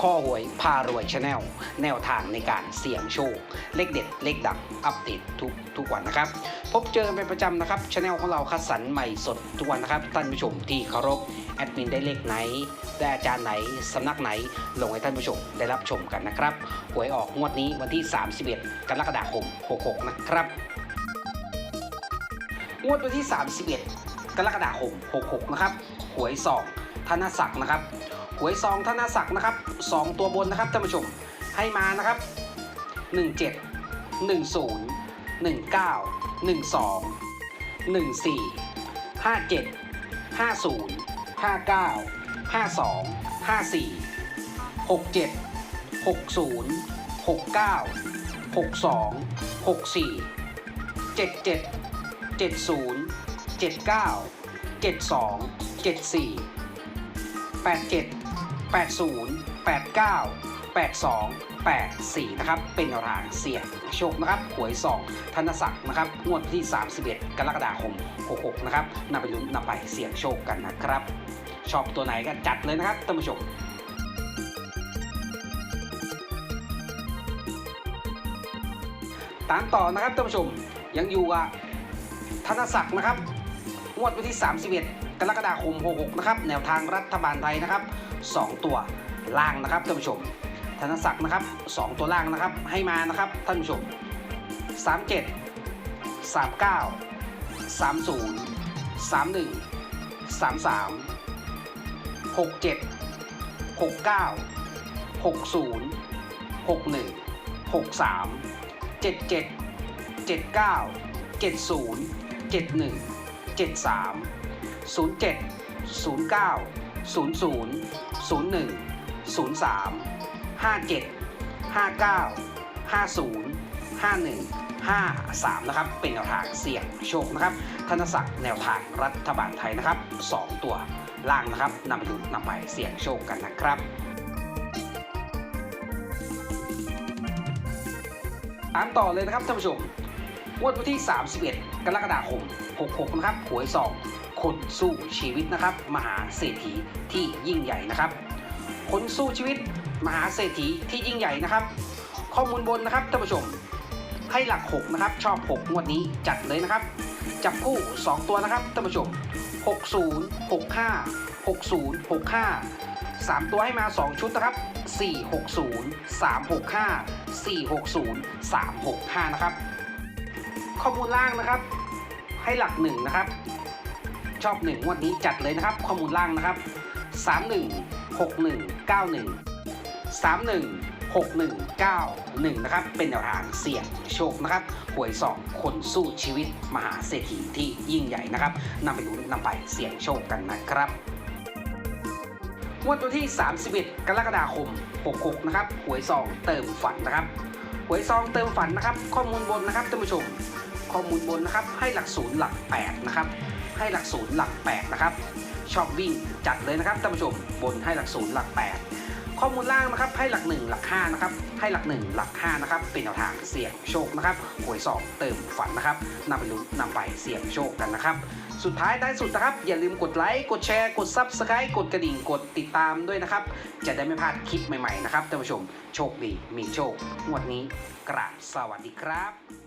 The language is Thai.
ข้อหวยพารวยชาแนลแนวทางในการเสี่ยงโชค เลขเด็ด เลขดังอัปเดตทุกทุกวันนะครับ พบเจอกันเป็นประจำนะครับชาแนลของเราคัดสรรใหม่สดทุกวันนะครับ ท่านผู้ชมที่เคารพแอดมินได้เลขไหน ได้อาจารย์ไหน สำนักไหน ลงให้ท่านผู้ชมได้รับชมกันนะครับหวยออกงวดนี้วันที่ 31 กรกฎาคม 66 นะครับ งวดวันที่ 31 กรกฎาคม 66 นะครับ หวยซองธนศักดิ์นะครับ หวยซองธนศักดิ์นะครับ 2 ตัวบนนะครับท่านผู้ชมให้มานะครับ 17 10 19 12 14 57 50 59 52 54 67 60 69 62 64 77 70 79 72 74 87 80 89 82 84นะครับ เป็นแนวทางเสี่ยงโชคนะครับ หวยซองธนศักดิ์นะครับ งวดที่ 31 กรกฎาคม 66 นะครับนำไปลุ้นนำไปเสี่ยงโชคกันนะครับ ชอบตัวไหนก็จัดเลยนะครับท่านผู้ชมตามต่อนะครับท่านผู้ชมยังอยู่กับธนศักดิ์นะครับ งวดวันที่ 31 กรกฎาคม 66 นะครับ แนวทางรัฐบาลไทยนะครับ 2 ตัวล่างนะครับท่านผู้ชม ธนศักดิ์นะครับ 2 ตัวล่างนะครับ ให้มานะครับท่านผู้ชม 37 39 30 31 33 67 69 60 61 63 77 79 70 71 73 07 09 00 01 03 57 59 50 51 53 นะครับ เป็นแนวทางเสี่ยงโชคนะครับ ธนศักดิ์แนวทางรัฐบาลไทยนะครับ 2 ตัวล่างนะครับนำไปดูนำไปเสี่ยงโชคกันนะครับตามต่อเลยนะครับท่านผู้ชมงวดวันที่ 31 กรกฎาคม 66 นะครับ หวยสอง คนสู้ชีวิตนะครับ มหาเศรษฐีที่ยิ่งใหญ่นะครับ คนสู้ชีวิตมหาเศรษฐีที่ยิ่งใหญ่นะครับ ข้อมูลบนนะครับท่านผู้ชม ให้หลัก6นะครับชอบ 6 งวดนี้จัดเลยนะครับ จับคู่ 2 ตัวนะครับท่านผู้ชม 60 65 60 65 3 ตัวให้มา 2 ชุดนะครับ 460 365 460 365 นะครับ ข้อมูลล่างนะครับ ให้หลัก1นะครับ ชอบ1งวดนี้จัดเลยนะครับ ข้อมูลล่างนะครับ31 61 91 31 6191นะครับ เป็นแนวทางเสี่ยงโชคนะครับหวยสองคนสู้ชีวิตมหาเศรษฐีที่ยิ่งใหญ่นะครับนำไปลุ้นนำไปเสี่ยงโชคกันนะครับงวดวันที่ 31 กรกฎาคม 66 นะครับ หวยซองเติมฝันนะครับ หวยซองเติมฝันนะครับ ข้อมูลบนนะครับท่านผู้ชม ข้อมูลบนนะครับ ให้หลักศูนย์หลัก8นะครับ ให้หลักศูนย์หลัก8นะครับ ชอบวิ่งจัดเลยนะครับท่านผู้ชม บนให้หลักศูนย์หลัก 8 ข้อมูลล่างนะครับ ให้หลัก 1 หลัก5นะครับ ให้หลัก 1 หลัก5นะครับ เป็นแนวทางเสี่ยงโชคนะครับหวยสองเติมฝันนะครับนำไปลุ้นนำไปเสี่ยงโชคกันนะครับสุดท้ายได้สุดนะครับ อย่าลืมกดไลค์ กดแชร์ กด Subscribe กดกระดิ่ง กดติดตามด้วยนะครับ จะได้ไม่พลาดคลิปใหม่ ๆ นะครับท่านผู้ชม โชคดี มีโชคงวดนี้กราบสวัสดีครับ